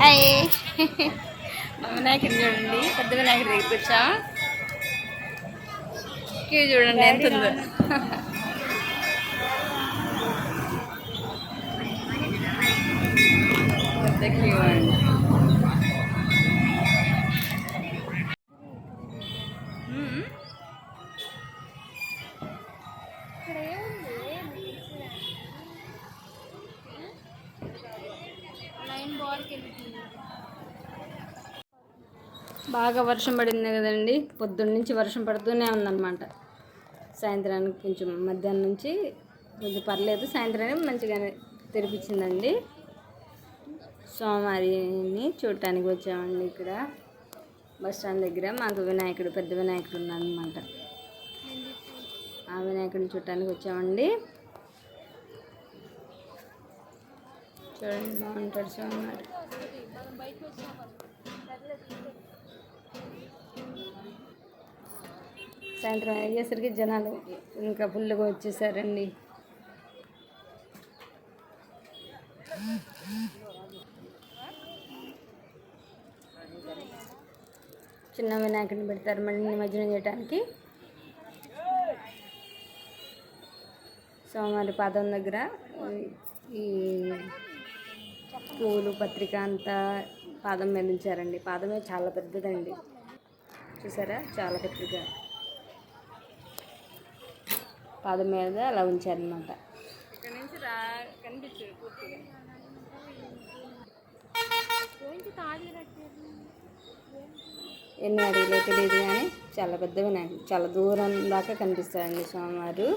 Hi. మా చూడండి. పెద్ద వినాయకుడి దగ్గరికి వచ్చాం. క్యూ చూడండి ఎంత ఉందో. పెద్ద క్యూ అండి మ్మ్. బాగా వర్షం పడింది కదండి. పొద్దున్న నుంచి వర్షం పడుతూనే ఉందన్నమాట. సాయంత్రానికి కొంచెం మధ్యాహ్నం నుంచి కొంచెం పర్లేదు. సాయంత్రానికి మంచిగానే తెరిపించిందండి. సోమవారిని చూడటానికి వచ్చామండి ఇక్కడ. బస్ స్టాండ్ దగ్గర మాకు వినాయకుడు పెద్ద వినాయకుడు ఉన్నాడనమాట ఆ వినాయకుడిని చూడటానికి వచ్చామండి. చూడండి బాగుంటాడు సోమవారి సాయంత్రం అయ్యేసరికి జనాలు ఇంకా ఫుల్గా వచ్చేసారండి. చిన్న వినాయకుడిని పెడతారు మళ్ళీ నిమజ్జనం చేయడానికి సోమవారి పాదం దగ్గర ఈ పూలు పత్రిక అంతా పాదం మీద ఉంచారండి. పాదమే చాలా పెద్దదండి. చూసారా? చాలా పెద్దగా పాదం మీద అలా ఉంచారనమాట ఎన్ని అడుగులో తెలియదు కానీ చాలా పెద్ద వినాయకుడు చాలా దూరం దాకా కనిపిస్తారండి స్వామివారు.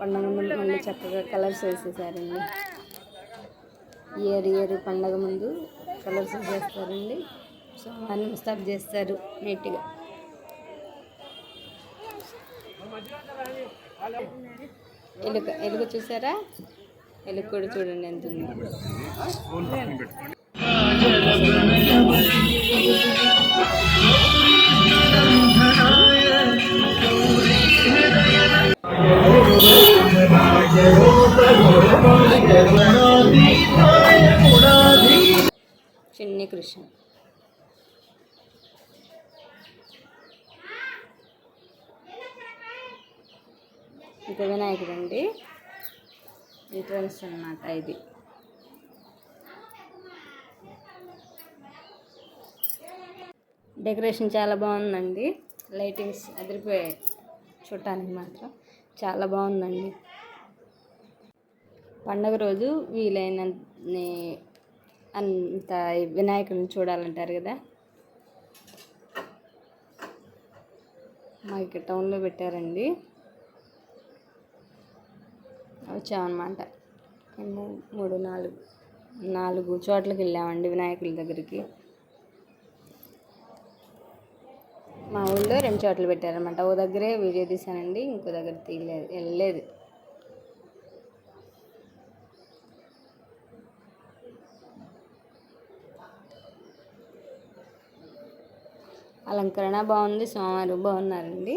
పండగ ముందు మళ్ళీ చక్కగా కలర్స్ వేసేసారండి. ఇయర్ ఇయర్ పండగ ముందు కలర్స్ వేసేస్తారండి. సో అన్ని ముస్తాబ్ చేస్తారు నీట్గా. ఎలుక ఎలుక చూసారా? ఎలుక కూడా చూడండి ఎంత ఉందో. చిన్ని కృష్ణ. ఇంకా వినాయకుడు అండి ఎంట్రన్స్ అన్నమాట ఇది. డెకరేషన్ చాలా బాగుందండి. లైటింగ్స్ అదిరిపోయాయి. చూడటానికి మాత్రం చాలా బాగుందండి. పండగ రోజు వీలైనన్ని అంత వినాయకుడిని చూడాలంటారు కదా. మా ఇక్కడ టౌన్లో పెట్టారండి. వచ్చామన్నమాట. మేము మూడు నాలుగు నాలుగు చోట్లకి వెళ్ళామండి వినాయకుల దగ్గరికి. మా ఊళ్ళో రెండు చోట్ల పెట్టారనమాట ఓ దగ్గరే వీడియో తీశానండి ఇంకో దగ్గర తీయలేదు వెళ్ళలేదు. అలంకరణ బాగుంది సోమవారు బాగున్నారండి.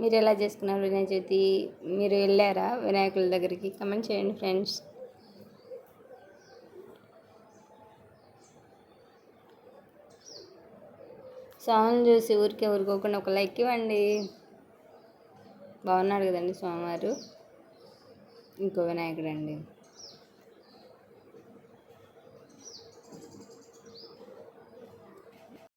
మీరు ఎలా చేసుకున్నారు వినాయక చవితి? మీరు వెళ్ళారా వినాయకుల దగ్గరికి? కమెంట్ చేయండి ఫ్రెండ్స్ స్వామిని చూసి ఊరికే ఊరుకోకుండా ఒక లైక్ ఇవ్వండి. బాగున్నాడు కదండి స్వామివారు. ఇంకో వినాయకుడు అండి